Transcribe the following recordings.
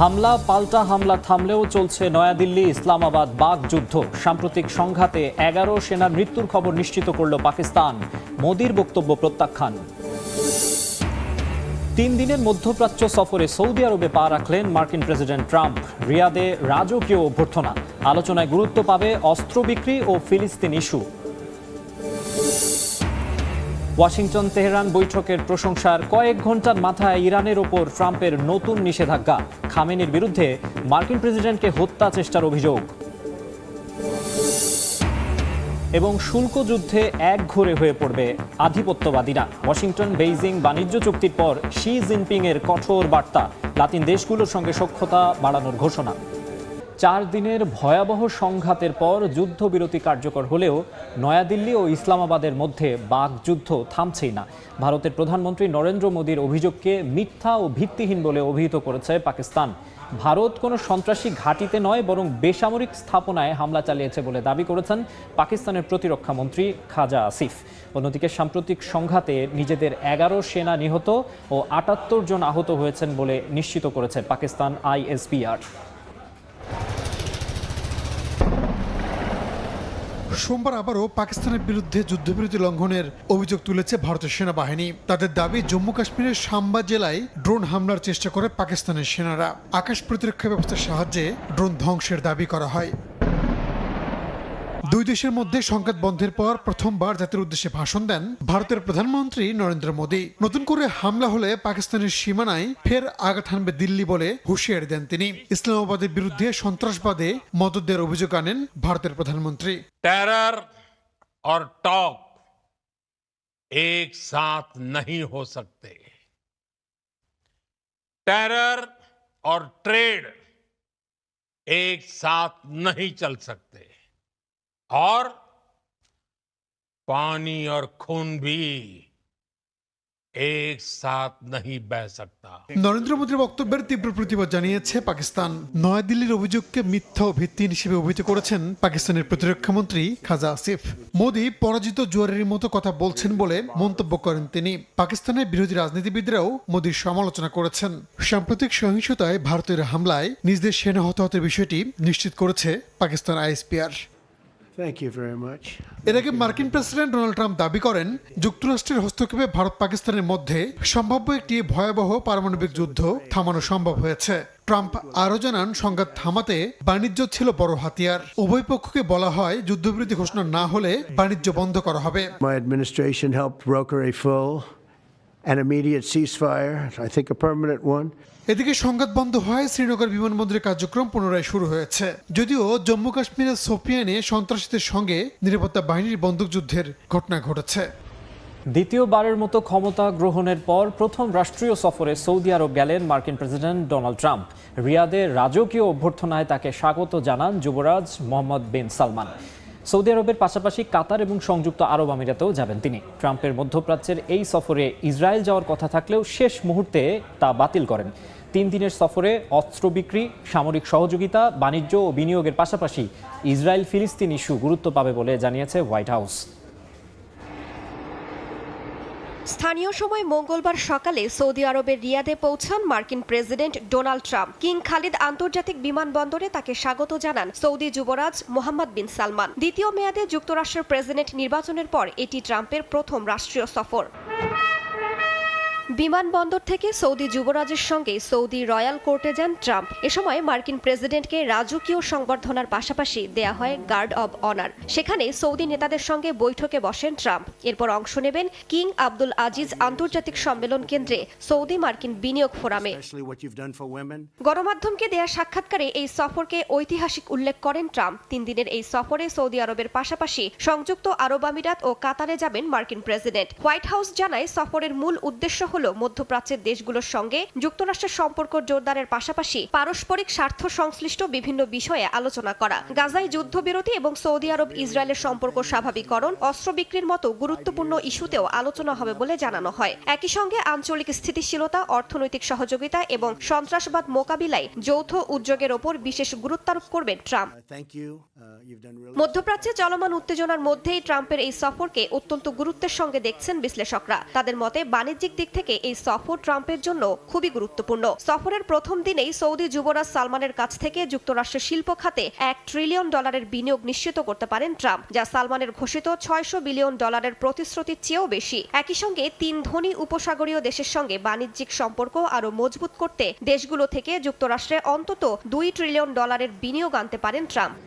হামলা, পাল্টা হামলা থামলেও চলছে নয়াদিল্লি ইসলামাবাদ বাঘ যুদ্ধ। সাম্প্রতিক সংঘাতে এগারো সেনার মৃত্যুর খবর নিশ্চিত করল পাকিস্তান। মোদির বক্তব্য প্রত্যাখ্যান। তিন দিনের মধ্যপ্রাচ্য সফরে সৌদি আরবে পা রাখলেন মার্কিন প্রেসিডেন্ট ট্রাম্প। রিয়াদে রাজকীয় অভ্যর্থনা। আলোচনায় গুরুত্ব পাবে অস্ত্র বিক্রি ও ফিলিস্তিন ইস্যু। ওয়াশিংটন, তেহরান বৈঠকের প্রশংসার কয়েক ঘণ্টার মাথায় ইরানের ওপর ট্রাম্পের নতুন নিষেধাজ্ঞা। খামেনির বিরুদ্ধে মার্কিন প্রেসিডেন্টকে হত্যা চেষ্টার অভিযোগ। এবং শুল্ক যুদ্ধে এক ঘরে হয়ে পড়বে আধিপত্যবাদীরা। ওয়াশিংটন, বেইজিং বাণিজ্য চুক্তির পর শি জিনপিং এর কঠোর বার্তা। লাতিন দেশগুলোর সঙ্গে সখ্যতা বাড়ানোর ঘোষণা। চার দিনের ভয়াবহ সংঘাতের পর যুদ্ধবিরতি কার্যকর হলেও নয়াদিল্লি ও ইসলামাবাদের মধ্যে বাকযুদ্ধ থামছেই না। ভারতের প্রধানমন্ত্রী নরেন্দ্র মোদীর অভিযোগকে মিথ্যা ও ভিত্তিহীন বলে অভিহিত করেছে পাকিস্তান। ভারত কোনো সন্ত্রাসী ঘাঁটিতে নয়, বরং বেসামরিক স্থাপনায় হামলা চালিয়েছে বলে দাবি করেছেন পাকিস্তানের প্রতিরক্ষা মন্ত্রী খাজা আসিফ। অন্যদিকে সাম্প্রতিক সংঘাতে নিজেদের এগারো সেনা নিহত ও আটাত্তর জন আহত হয়েছেন বলে নিশ্চিত করেছে পাকিস্তান আইএসপিআর সোমবার আবারও পাকিস্তানের বিরুদ্ধে যুদ্ধবিরতি লঙ্ঘনের অভিযোগ তুলেছে ভারতের সেনাবাহিনী। তাদের দাবি, জম্মু কাশ্মীরের সাম্বা জেলায় ড্রোন হামলার চেষ্টা করে পাকিস্তানের সেনারা। আকাশ প্রতিরক্ষা ব্যবস্থার সাহায্যে ড্রোন ধ্বংসের দাবি করা হয়। দুই দেশের মধ্যে সংঘাত বন্ধের পর প্রথমবার জাতির উদ্দেশ্যে ভাষণ দেন ভারতের প্রধানমন্ত্রী নরেন্দ্র মোদী নতুন করে হামলা হলে পাকিস্তানের সীমানায় ফের আঘাত হানবে দিল্লি বলে হুঁশিয়ারি দেন তিনি ইসলামাবাদের বিরুদ্ধে সন্ত্রাসবাদে মদত দেওয়ার অভিযোগ আনেন ভারতের প্রধানমন্ত্রী टेरर और टॉक एक साथ नहीं हो सकते टेरर और ट्रेड एक साथ नहीं चल सकते और पानी और खून भी एक साथ नहीं बह सकता নরেন্দ্র মোদীর বক্তব্যের তীব্র প্রতিবাদ জানিয়েছে পাকিস্তান নয়াদিল্লির অভিযোগকে মিথ্যা ও ভিত্তিহীন হিসেবে অভিহিত করেছেন পাকিস্তানের প্রতিরক্ষা মন্ত্রী খাজা আসিফ মোদী পরাজিত জুয়ারের মতো কথা বলছেন বলে মন্তব্য করেন তিনি পাকিস্তানের বিরোধী রাজনীতিবিদরাও মোদীর সমালোচনা করেছেন সাম্প্রতিক সহিংসতায় ভারতের হামলায় নিজদের সেনা হতাহতের বিষয়টি নিশ্চিত করেছে পাকিস্তান আইএসপিআর এর আগে মার্কিন প্রেসিডেন্ট ডোনাল্ড ট্রাম্প দাবি করেন যুক্তরাষ্ট্রের হস্তক্ষেপে ভারত পাকিস্তানের মধ্যে সম্ভাব্য একটি ভয়াবহ পারমাণবিক যুদ্ধ থামানো সম্ভব হয়েছে। ট্রাম্প আরও জানান সংঘাত থামাতে বাণিজ্য ছিল বড় হাতিয়ার। উভয় পক্ষকে বলা হয় যুদ্ধবিরতি ঘোষণা না হলে বাণিজ্য বন্ধ করা হবে। My administration helped broker a full and immediate ceasefire, I think a permanent one. এদিকে সংঘাত বন্ধ হয় শ্রীনগর বিমানবন্দরের কার্যক্রম পুনরায় শুরু হয়েছে। যদিও জম্মু কাশ্মীরের সোপিয়ানে সন্ত্রাসীদের সঙ্গে নিরাপত্তা বাহিনীর বন্দুকযুদ্ধের ঘটনা ঘটেছে। দ্বিতীয়বারের মতো ক্ষমতা গ্রহণের পর প্রথম রাষ্ট্রীয় সফরে সৌদি আরব গেলেন মার্কিন প্রেসিডেন্ট ডোনাল্ড ট্রাম্প। রিয়াদে রাজকীয় অভ্যর্থনায় তাকে স্বাগত জানান যুবরাজ মোহাম্মদ বিন সালমান। সৌদি আরবের পাশাপাশি কাতার এবং সংযুক্ত আরব আমিরাতেও যাবেন তিনি। ট্রাম্পের মধ্যপ্রাচ্যের এই সফরে ইসরায়েল যাওয়ার কথা থাকলেও শেষ মুহূর্তে তা বাতিল করেন। তিন দিনের সফরে অস্ত্র বিক্রি, সামরিক সহযোগিতা, বাণিজ্য ও বিনিয়োগের পাশাপাশি ইসরায়েল ফিলিস্তিন ইস্যু গুরুত্ব পাবে বলে জানিয়েছে হোয়াইট হাউস। স্থানীয় সময় মঙ্গলবার সকালে সৌদি আরবের রিয়াদে পৌঁছান মার্কিন president Donald Trump. King Khalid আন্তর্জাতিক বিমানবন্দরে তাকে স্বাগত জানান সৌদি যুবরাজ মোহাম্মদ বিন সালমান। দ্বিতীয় মেয়াদে যুক্তরাষ্ট্রের প্রেসিডেন্ট নির্বাচনের পর এটি ট্রাম্পের প্রথম রাষ্ট্রীয় সফর। বিমানবন্দর থেকে সৌদি যুবরাজের সঙ্গে সৌদি রয়্যাল কোর্টে যান ট্রাম্প। এ সময় মার্কিন প্রেসিডেন্টকে রাজকীয় সংবর্ধনার পাশাপাশি দেয়া হয় গার্ড অব অনার। সেখানে সৌদি নেতাদের সঙ্গে বৈঠকে বসেন ট্রাম্প। এরপর অংশ নেবেন কিং আব্দুল আজিজ আন্তর্জাতিক সম্মেলন কেন্দ্রে সৌদি মার্কিন বিনিয়োগ ফোরামে. গণমাধ্যমকে দেয়া সাক্ষাৎকারে এই সফরকে ঐতিহাসিক উল্লেখ করেন ট্রাম্প। তিন দিনের এই সফরে সৌদি আরবের পাশাপাশি সংযুক্ত আরব আমিরাত ও কাতারে যাবেন মার্কিন প্রেসিডেন্ট। হোয়াইট হাউস জানায় সফরের মূল উদ্দেশ্য হল মধ্যপ্রাচ্যের দেশগুলোর সঙ্গে যুক্তরাষ্ট্রের সম্পর্ক জোরদারের পাশাপাশি পারস্পরিক স্বার্থ সংশ্লিষ্ট বিভিন্ন বিষয়ে আলোচনা করা, গাজায় যুদ্ধবিরতি এবং সৌদি আরব ইসরায়েলের সম্পর্ক স্বাভাবিকরণ অস্ত্র বিক্রির মতো গুরুত্বপূর্ণ ইস্যুতেও আলোচনা হবে বলে জানানো হয়। একই সঙ্গে আঞ্চলিক স্থিতিশীলতা, অর্থনৈতিক সহযোগিতা এবং সন্ত্রাসবাদ মোকাবিলায় যৌথ উদ্যোগের ওপর বিশেষ গুরুত্বারোপ করবেন ট্রাম্প। Uh, মধ্যপ্রাচ্যে চলমান উত্তেজনার মধ্যেই ট্রাম্পের এই সফরকে অত্যন্ত গুরুত্বের সঙ্গে দেখছেন বিশ্লেষকরা। তাদের মতে বাণিজ্যিক দিক থেকে এই সফর ট্রাম্পের জন্য খুবই গুরুত্বপূর্ণ। সফরের প্রথম দিনেই সৌদি যুবরাজ সালমানের কাছ থেকে যুক্তরাষ্ট্রের শিল্প খাতে এক ট্রিলিয়ন ডলারের বিনিয়োগ নিশ্চিত করতে পারেন ট্রাম্প যা সালমানের ঘোষিত ছয়শো বিলিয়ন ডলারের প্রতিশ্রুতির চেয়েও বেশি। একই সঙ্গে তিন ধনী উপসাগরীয় দেশের সঙ্গে বাণিজ্যিক সম্পর্ক আরও মজবুত করতে দেশগুলো থেকে যুক্তরাষ্ট্রে অন্তত দুই ট্রিলিয়ন ডলারের বিনিয়োগ আনতে পারেন ট্রাম্প।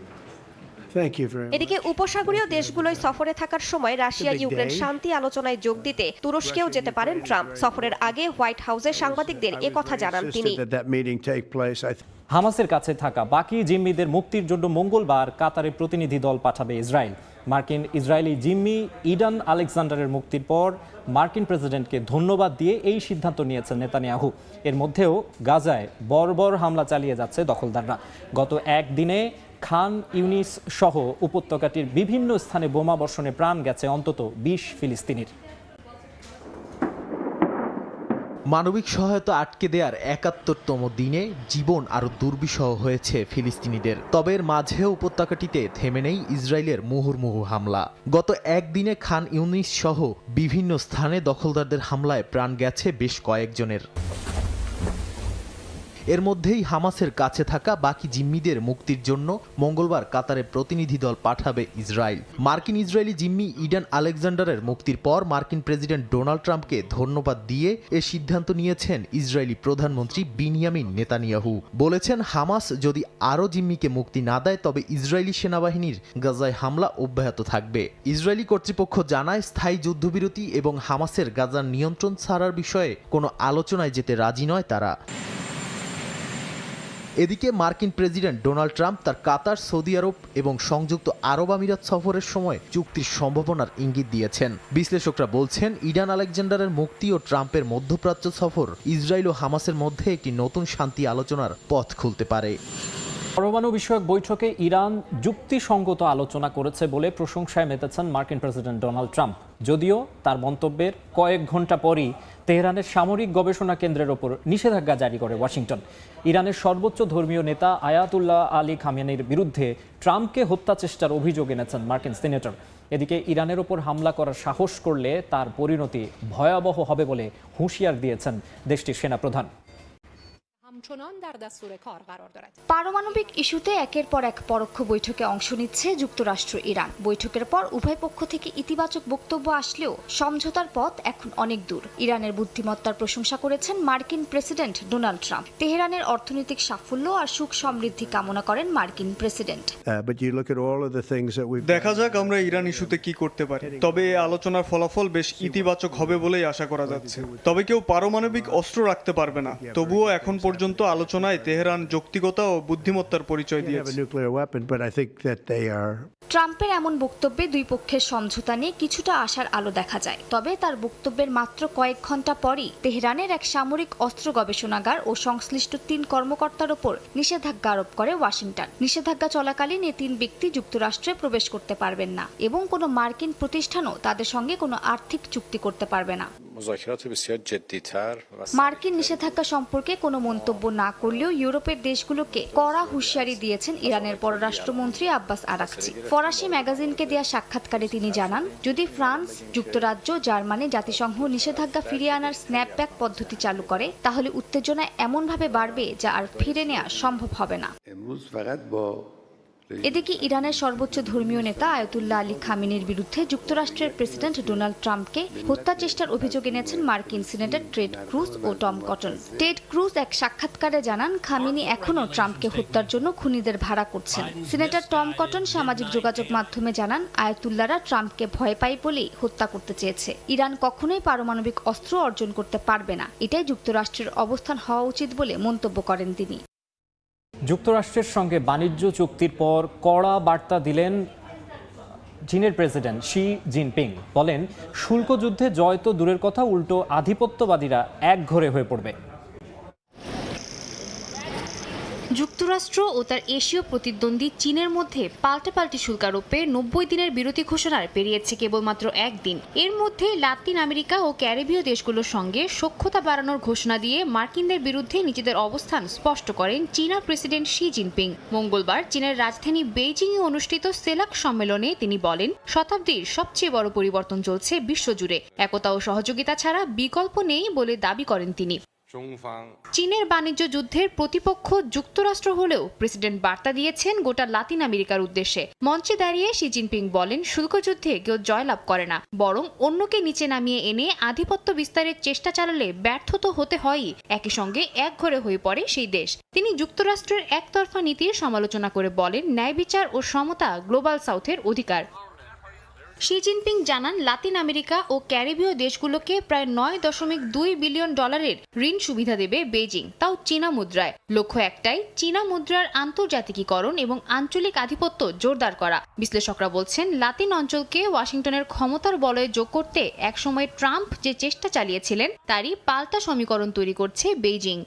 এদিকে উপসাগরীয় দেশগুলোয় সফরে থাকার সময় রাশিয়া ইউক্রেন শান্তি আলোচনায় যোগ দিতে তুরস্কেও যেতে পারেন ট্রাম্প। সফরের আগে হোয়াইট হাউসে সাংবাদিকদের কথা জানান তিনি। হামাসের কাছে থাকা বাকি জিম্মিদের মুক্তির জন্য মঙ্গলবার কাতারে প্রতিনিধি দল পাঠাবে ইসরায়েল। মার্কিন ইসরায়েলি জিম্মি ইডান আলেকজান্ডারের মুক্তির পর মার্কিন প্রেসিডেন্টকে ধন্যবাদ দিয়ে এই সিদ্ধান্ত নিয়েছেন নেতানিয়াহু। এর মধ্যেও গাজায় বর্বর হামলা চালিয়ে যাচ্ছে দখলদাররা। গত একদিনে খান ইউনিস সহ উপত্যকাটির বিভিন্ন স্থানে বোমা বর্ষণে প্রাণ গেছে অন্তত বিশ ফিলিস্তিনির। মানবিক সহায়তা আটকে দেওয়ার একাত্তরতম দিনে জীবন আরও দুর্বিষহ হয়েছে ফিলিস্তিনিদের। তবে এর মাঝেও উপত্যকাটিতে থেমে নেই ইসরায়েলের মুহুর্মুহু হামলা। গত একদিনে খান ইউনিস সহ বিভিন্ন স্থানে দখলদারদের হামলায় প্রাণ গেছে বেশ কয়েকজনের। এর মধ্যেই হামাসের কাছে থাকা বাকি জিম্মিদের মুক্তির জন্য মঙ্গলবার কাতারে প্রতিনিধি দল পাঠাবে ইসরায়েল। মার্কিন ইসরায়েলি জিম্মি ইডান আলেকজান্ডারের মুক্তির পর মার্কিন প্রেসিডেন্ট ডোনাল্ড ট্রাম্পকে ধন্যবাদ দিয়ে এ সিদ্ধান্ত নিয়েছেন ইসরায়েলি প্রধানমন্ত্রী বিনিয়ামিন নেতানিয়াহু। বলেছেন, হামাস যদি আরও জিম্মিকে মুক্তি না দেয়, তবে ইসরায়েলি সেনাবাহিনীর গাজায় হামলা অব্যাহত থাকবে। ইসরায়েলি কর্তৃপক্ষ জানায়, স্থায়ী যুদ্ধবিরতি এবং হামাসের গাজার নিয়ন্ত্রণ ছাড়ার বিষয়ে কোনো আলোচনায় যেতে রাজি নয় তারা। এদিকে মার্কিন প্রেসিডেন্ট ডোনাল্ড ট্রাম্প তার কাতার, সৌদি আরব এবং সংযুক্ত আরব আমিরাত সফরের সময় চুক্তির সম্ভাবনার ইঙ্গিত দিয়েছেন। বিশ্লেষকরা বলছেন, ইডান আলেকজান্ডারের মুক্তি ও ট্রাম্পের মধ্যপ্রাচ্য সফর ইসরায়েল ও হামাসের মধ্যে একটি নতুন শান্তি আলোচনার পথ খুলতে পারে। পরমাণু বিষয়ক বৈঠকে ইরান যুক্তিসঙ্গত আলোচনা করেছে বলে প্রশংসায় মেতেছেন মার্কিন প্রেসিডেন্ট ডোনাল্ড ট্রাম্প। যদিও তার মন্তব্যের কয়েক ঘণ্টা পরই তেহরানের সামরিক গবেষণা কেন্দ্রের ওপর নিষেধাজ্ঞা জারি করে ওয়াশিংটন। ইরানের সর্বোচ্চ ধর্মীয় নেতা আয়াতুল্লাহ আলী খামেনির বিরুদ্ধে ট্রাম্পকে হত্যা চেষ্টার অভিযোগ এনেছেন মার্কিন সিনেটর। এদিকে ইরানের ওপর হামলা করার সাহস করলে তার পরিণতি ভয়াবহ হবে বলে হুঁশিয়ার দিয়েছেন দেশটির সেনাপ্রধান। همچنان در دستور کار قرار دارد পারমাণবিক ইস্যুতে একের পর এক পরোক্ষ বৈঠকে অংশ নিচ্ছে যুক্তরাষ্ট্র ইরান বৈঠকের পর উভয় পক্ষ থেকে ইতিবাচক বক্তব্য আসলেও সমঝোতার পথ এখন অনেক দূর ইরানের বুদ্ধিমত্তার প্রশংসা করেছেন মার্কিন প্রেসিডেন্ট ডোনাল্ড ট্রাম্প তেহরানের অর্থনৈতিক সাফল্য আর সুখ সমৃদ্ধি কামনা করেন মার্কিন president uh, But you look at all of the things that we've দেখা যাক আমরা ইরান ইস্যুতে কি করতে পারি তবে এই আলোচনার ফলাফল বেশ ইতিবাচক হবে বলেই আশা করা যাচ্ছে তবে কেউ পারমাণবিক অস্ত্র রাখতে পারবে না তবুও এখন পর্যন্ত আলোচনায় তেহরান যৌক্তিকতা ও বুদ্ধিমত্তার পরিচয় দিয়েছে। ট্রাম্পের এমন বক্তব্যে দুই পক্ষের সমঝোতা নিয়ে কিছুটা আশার আলো দেখা যায়। তবে তার বক্তব্যের মাত্র কয়েক ঘণ্টা পরই তেহরানের এক সামরিক অস্ত্র গবেষণাগার ও সংশ্লিষ্ট তিন কর্মকর্তার ওপর নিষেধাজ্ঞা আরোপ করে ওয়াশিংটন। নিষেধাজ্ঞা চলাকালীন এই তিন ব্যক্তি যুক্তরাষ্ট্রে প্রবেশ করতে পারবেন না এবং কোনো মার্কিন প্রতিষ্ঠানও তাদের সঙ্গে কোনো আর্থিক চুক্তি করতে পারবে না। মার্কিন নিষেধাজ্ঞা সম্পর্কে কোনো মন্তব্য না করলেও ইউরোপের দেশগুলোকে কড়া হুঁশিয়ারি দিয়েছেন ইরানের পররাষ্ট্রমন্ত্রী আব্বাস আরাকচি। ফরাসি ম্যাগাজিনকে দেয়া সাক্ষাৎকারে তিনি জানান যদি ফ্রান্স যুক্তরাজ্য জার্মানি জাতিসংঘ নিষেধাজ্ঞা ফিরিয়ে আনার স্ন্যাপব্যাক পদ্ধতি চালু করে তাহলে উত্তেজনা এমনভাবে বাড়বে যা আর ফিরে নেওয়া সম্ভব হবে না। এদিকে ইরানের সর্বোচ্চ ধর্মীয় নেতা আয়তুল্লাহ আলী খামিনির বিরুদ্ধে যুক্তরাষ্ট্রের প্রেসিডেন্ট ডোনাল্ড ট্রাম্পকে হত্যা চেষ্টার অভিযোগ এনেছেন মার্কিন সিনেটর টেড ক্রুজ ও টম কটন। টেড ক্রুজ এক সাক্ষাৎকারে জানান, খামিনি এখনও ট্রাম্পকে হত্যার জন্য খুনিদের ভাড়া করছেন। সিনেটর টম কটন সামাজিক যোগাযোগ মাধ্যমে জানান, আয়াতুল্লাহরা ট্রাম্পকে ভয় পায় বলেই হত্যা করতে চেয়েছে। ইরান কখনোই পারমাণবিক অস্ত্র অর্জন করতে পারবে না। এটাই যুক্তরাষ্ট্রের অবস্থান হওয়া উচিত বলে মন্তব্য করেন তিনি। যুক্তরাষ্ট্রের সঙ্গে বাণিজ্য চুক্তির পর কড়া বার্তা দিলেন চীনের প্রেসিডেন্ট শি জিনপিং। বলেন, শুল্ক যুদ্ধে জয় তো দূরের কথা, উল্টো আধিপত্যবাদীরা একঘরে হয়ে পড়বে। যুক্তরাষ্ট্র ও তার এশীয় প্রতিদ্বন্দ্বী চীনের মধ্যে পাল্টাপাল্টি শুল্ক আরোপে নব্বই দিনের বিরতি ঘোষণার পেরিয়েছে কেবলমাত্র একদিন। এর মধ্যে লাতিন আমেরিকা ও ক্যারিবীয় দেশগুলোর সঙ্গে সখ্যতা বাড়ানোর ঘোষণা দিয়ে মার্কিনদের বিরুদ্ধে নিজেদের অবস্থান স্পষ্ট করেন চীনা প্রেসিডেন্ট শি জিনপিং। মঙ্গলবার চীনের রাজধানী বেইজিংয়ে অনুষ্ঠিত সেলাক সম্মেলনে তিনি বলেন, শতাব্দীর সবচেয়ে বড় পরিবর্তন চলছে বিশ্বজুড়ে। একতা ও সহযোগিতা ছাড়া বিকল্প নেই বলে দাবি করেন তিনি। চীনের বাণিজ্য যুদ্ধের প্রতিপক্ষ যুক্তরাষ্ট্র হলেও প্রেসিডেন্ট বার্তা দিয়েছেন গোটা লাতিন আমেরিকার উদ্দেশ্যে। মঞ্চে দাঁড়িয়ে শি জিনপিং বলেন শুল্ক যুদ্ধে কেউ জয়লাভ করে না, বরং অন্যকে নিচে নামিয়ে এনে আধিপত্য বিস্তারের চেষ্টা চালালে ব্যর্থ তো হতে হয়ই। একই সঙ্গে একঘরে হয়ে পড়ে সেই দেশ। তিনি যুক্তরাষ্ট্রের একতরফা নীতির সমালোচনা করে বলেন ন্যায় বিচার ও সমতা গ্লোবাল সাউথের অধিকার। শি জিনপিং জানান, লাতিন আমেরিকা ও ক্যারিবীয় দেশগুলোকে প্রায় নয় দশমিক দুই বিলিয়ন ডলারের ঋণ সুবিধা দেবে বেজিং তাও চীনা মুদ্রায়। লক্ষ্য একটাই, চীনা মুদ্রার আন্তর্জাতিকীকরণ এবং আঞ্চলিক আধিপত্য জোরদার করা। বিশ্লেষকরা বলছেন, লাতিন অঞ্চলকে ওয়াশিংটনের ক্ষমতার বলয়ে যোগ করতে একসময় ট্রাম্প যে চেষ্টা চালিয়েছিলেন, তারই পাল্টা সমীকরণ তৈরি করছে বেইজিং।